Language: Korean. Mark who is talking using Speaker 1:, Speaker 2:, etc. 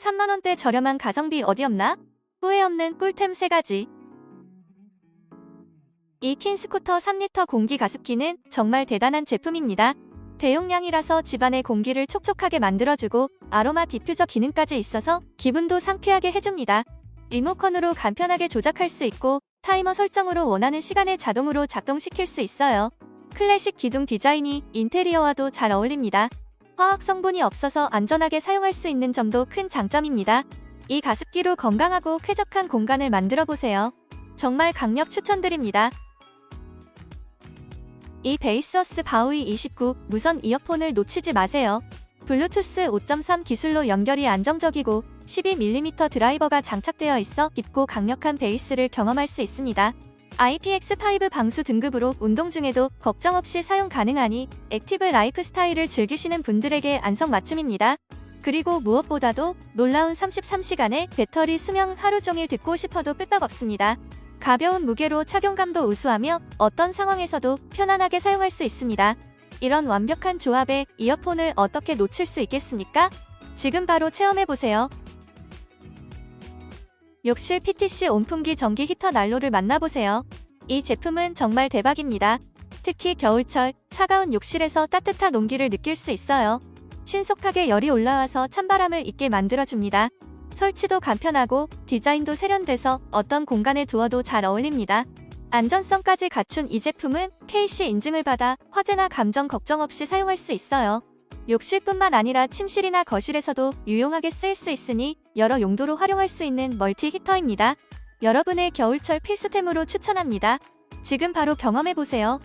Speaker 1: 3만원대 저렴한 가성비 어디 없나? 후회 없는 꿀템 3가지. 이 킨스쿠터 3리터 공기 가습기는 정말 대단한 제품입니다. 대용량이라서 집안의 공기를 촉촉하게 만들어주고 아로마 디퓨저 기능까지 있어서 기분도 상쾌하게 해줍니다. 리모컨으로 간편하게 조작할 수 있고 타이머 설정으로 원하는 시간에 자동으로 작동시킬 수 있어요. 클래식 기둥 디자인이 인테리어와도 잘 어울립니다. 화학 성분이 없어서 안전하게 사용할 수 있는 점도 큰 장점입니다. 이 가습기로 건강하고 쾌적한 공간을 만들어 보세요. 정말 강력 추천드립니다. 이 베이스어스 바우이 29 무선 이어폰을 놓치지 마세요. 블루투스 5.3 기술로 연결이 안정적이고 12mm 드라이버가 장착되어 있어 깊고 강력한 베이스를 경험할 수 있습니다. IPX5 방수 등급으로 운동 중에도 걱정 없이 사용 가능하니 액티브 라이프 스타일을 즐기시는 분들에게 안성맞춤입니다. 그리고 무엇보다도 놀라운 33시간의 배터리 수명 하루 종일 듣고 싶어도 끄떡없습니다. 가벼운 무게로 착용감도 우수하며 어떤 상황에서도 편안하게 사용할 수 있습니다. 이런 완벽한 조합에 이어폰을 어떻게 놓칠 수 있겠습니까? 지금 바로 체험해보세요. 욕실 PTC 온풍기 전기 히터 난로를 만나보세요. 이 제품은 정말 대박입니다. 특히 겨울철 차가운 욕실에서 따뜻한 온기를 느낄 수 있어요. 신속하게 열이 올라와서 찬바람을 있게 만들어줍니다. 설치도 간편하고 디자인도 세련돼서 어떤 공간에 두어도 잘 어울립니다. 안전성까지 갖춘 이 제품은 KC 인증을 받아 화재나 감정 걱정 없이 사용할 수 있어요. 욕실뿐만 아니라 침실이나 거실에서도 유용하게 쓰일 수 있으니 여러 용도로 활용할 수 있는 멀티 히터입니다. 여러분의 겨울철 필수템으로 추천합니다. 지금 바로 경험해보세요.